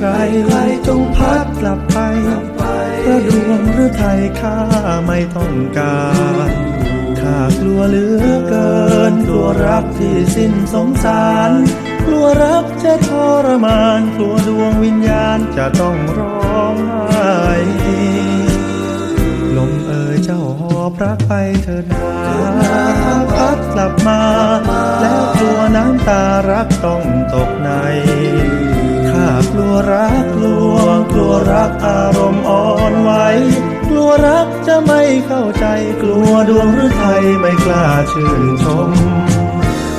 ไกลจงพัดกลับไปพระดวงหรือไทยข้าไม่ต้องการข้ากลัวเหลือเกิน กลัวรักที่สิ้นสงสาร กลัวรักจะทรมาน กลัวดวงวิญญาณจะต้องร้องไห้ลมเอ่ยเจ้าหอบรักไปเถิดนาพัดกลับมา กลัวน้ำตารักต้องตกใน ข้ากลัวรักลวงกลัวรักอารมณ์อ่อนไหว กลัวรักจะไม่เข้าใจ กลัวดวงหรือไทยไม่กล้าชื่นชม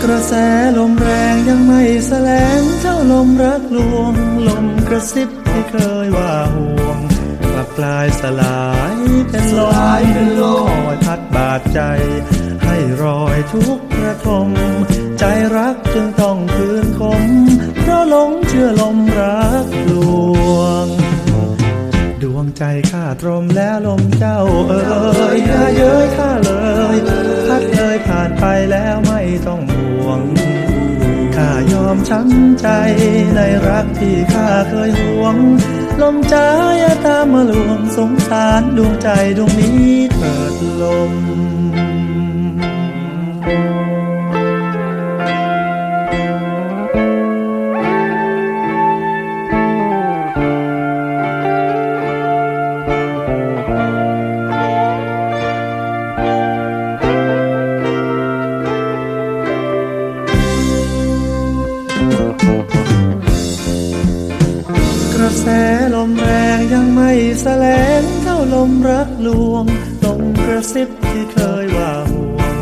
กระแสลมแรงยังไม่แสลงเจ้าลมรักลวง ลมกระซิบที่เคยว่าห่วงกลับกลายสลายเป็นลมคอยพัดบาดใจ ให้รอยทุกกระทม ใจรักจึงต้องคืนคม เพราะหลงเชื่อลมรักลวง ดวงใจข้าตรมแล้วลมเจ้าเอ่ยอย่าเย้ยข้าเลยพัดเลยผ่านไปแล้วไม่ต้องห่วงข้ายอมช้ำใจในรักที่ข้าเคยห่วง ลมจ้าอย่าตามมาลวงสงสารดวงใจดวงนี้เถิดลม กระแสลมแรงยังไม่แสลงเท่าลมรักลวงลมกระซิบที่เคยว่าห่วง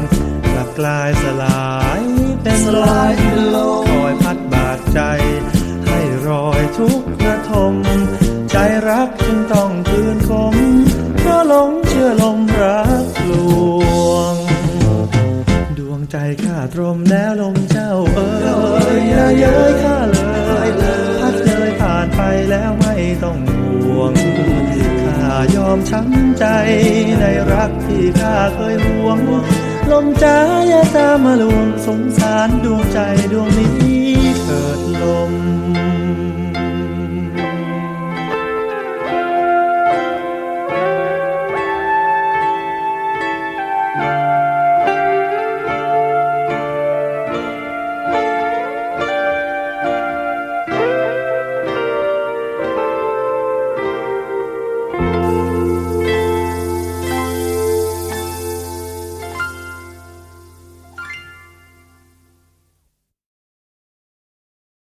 กลับกลายสลายเป็นลมคอยพัดบาดใจ ให้รอยทุกกระทม ใจรักจึงต้องคืนคมเพราะหลงเชื่อลมรักลวง ดวงใจข้าตรมแล้วลม เย้ยข้าเลยพักเลยผ่านไปแล้วไม่ต้องห่วงข้ายอมช้ำใจในรักที่ข้าเคยห่วง ลมจ้าอย่าตามมาลวงสงสารดวงใจดวงนี้